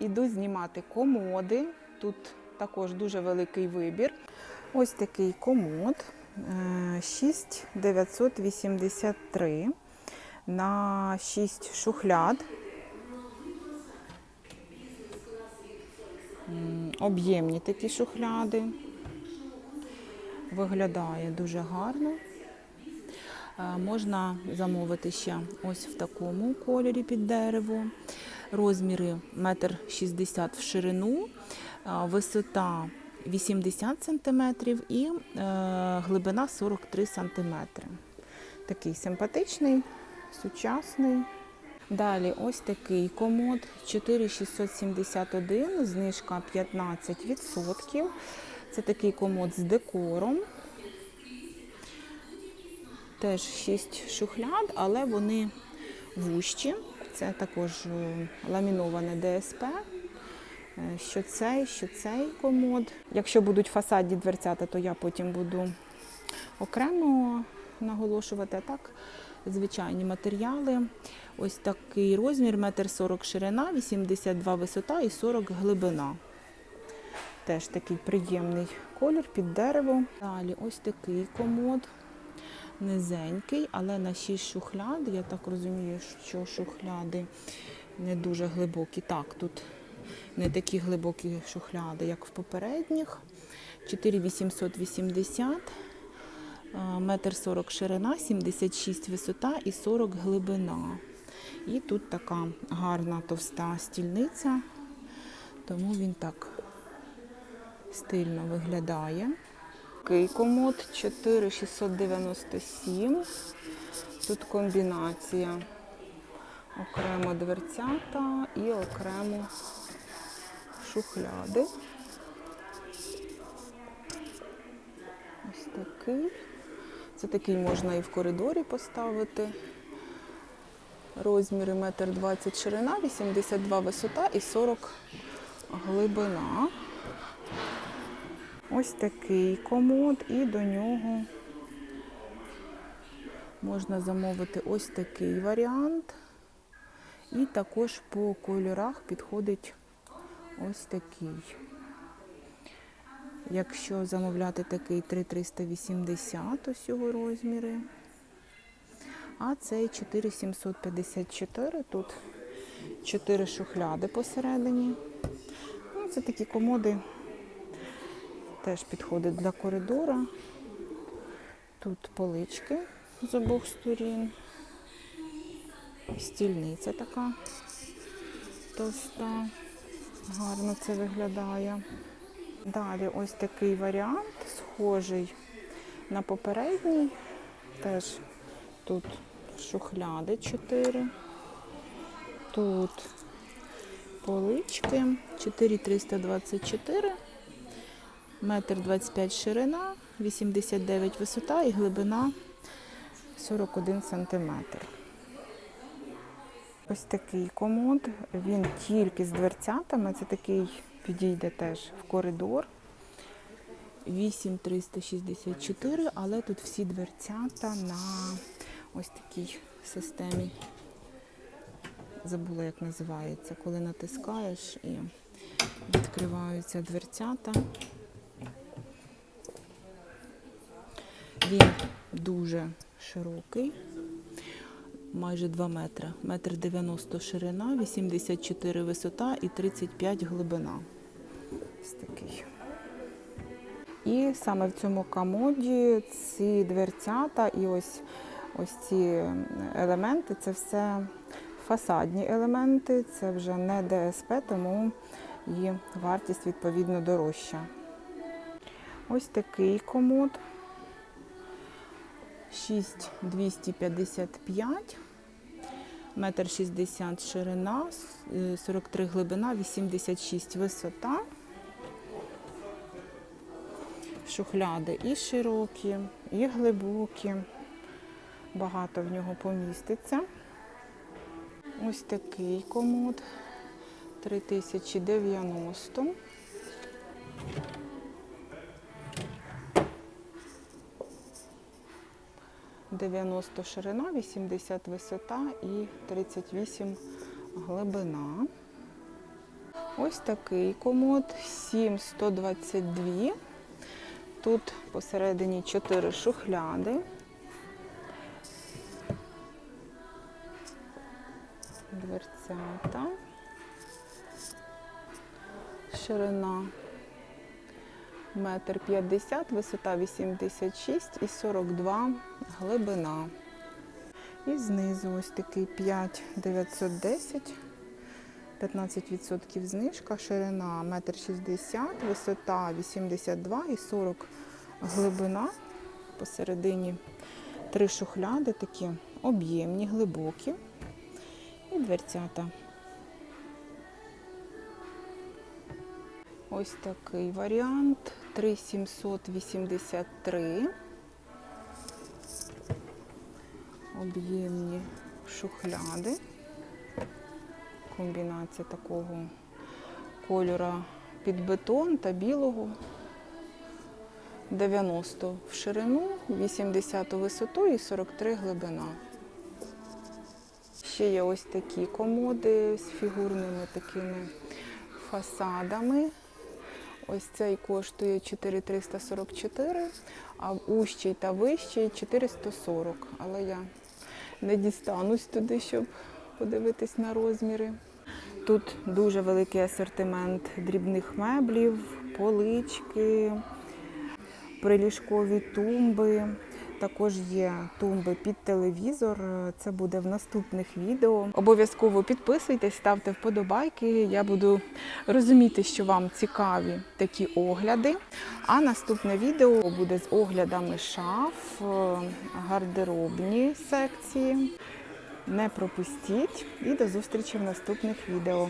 іду знімати комоди. Тут також дуже великий вибір. Ось такий комод е, 6983 на 6 шухляд. Об'ємні такі шухляди. Виглядає дуже гарно. Е, Можна замовити ще ось в такому кольорі під дерево. Розміри 1,60 м в ширину, висота 80 см і е, глибина 43 см. Такий симпатичний, сучасний. Далі ось такий комод 4671, знижка 15%. Це такий комод з декором. Теж 6 шухляд, але вони вущі. Це також е, ламіноване ДСП. Е, Що цей, що цей комод. Якщо будуть фасадні дверцята, то я потім буду окремо наголошувати. Так, звичайні матеріали. Ось такий розмір, 1,40 м ширина, 82 висота і 40 глибина. Теж такий приємний колір під дерево. Далі ось такий комод низенький, але на 6 шухляд. Я так розумію, що шухляди не дуже глибокі. Так, тут не такі глибокі шухляди, як в попередніх. 4880, е, метр 40 ширина, 76 висота і 40 глибина. І тут така гарна товста стільниця, тому він так стильно виглядає. Такий комод 4697. Тут комбінація. Окремо дверцята і окремо шухляди. Ось такий. Це такий можна і в коридорі поставити. Розміри 1,20 м ширина, 82 висота і 40 глибина. Ось такий комод, і до нього можна замовити ось такий варіант. І також по кольорах підходить ось такий. Якщо замовляти такий 3380, ось його розміри. А цей 4754, тут 4 шухляди посередині. Ну, це такі комоди теж підходить для коридора. Тут полички з обох сторін. Стільниця така товста. Гарно це виглядає. Далі ось такий варіант, схожий на попередній. Теж тут шухляди 4. Тут полички 4324 метр 25 ширина, 89 висота і глибина 41 сантиметр. Ось такий комод, він тільки з дверцятами, це такий підійде теж в коридор. 8364, але тут всі дверцята на ось такій системі. Забула, як називається, коли натискаєш і відкриваються дверцята. Він дуже широкий, майже 2 метри. Метр 90 ширина, 84 висота і 35 глибина. Ось такий. І саме в цьому комоді ці дверцята і ось, ось ці елементи це все фасадні елементи, це вже не ДСП, тому і вартість відповідно дорожча. Ось такий комод. 6255, метр 60 ширина, е, 43 глибина, 86 висота. Шухляди і широкі, і глибокі. Багато в нього поміститься. Ось такий комод 3090. Дев'яносто ширина, 80 висота і 38 глибина. Ось такий комод 7122. Тут посередині 4 шухляди. Дверцята. Ширина метр п'ятдесят, висота 86 і 42 глибина. І знизу ось такий 5910, 15% знижка, ширина 1,60 м, висота 82 і 40 глибина. Посередині три шухляди, такі об'ємні, глибокі. І дверцята. Ось такий варіант 3783. Об'ємні шухляди. Комбінація такого кольора під бетон та білого. 90 в ширину, 80 у висоту і 43 глибина. Ще є ось такі комоди з фігурними такими фасадами. Ось цей коштує 4344, а ущий та вищий 440. Але я не дістанусь туди, щоб подивитись на розміри. Тут дуже великий асортимент дрібних меблів, полички, приліжкові тумби. Також є тумби під телевізор. Це буде в наступних відео. Обов'язково підписуйтесь, ставте вподобайки. Я буду розуміти, що вам цікаві такі огляди. А наступне відео буде з оглядами шаф, гардеробні секції. Не пропустіть і до зустрічі в наступних відео.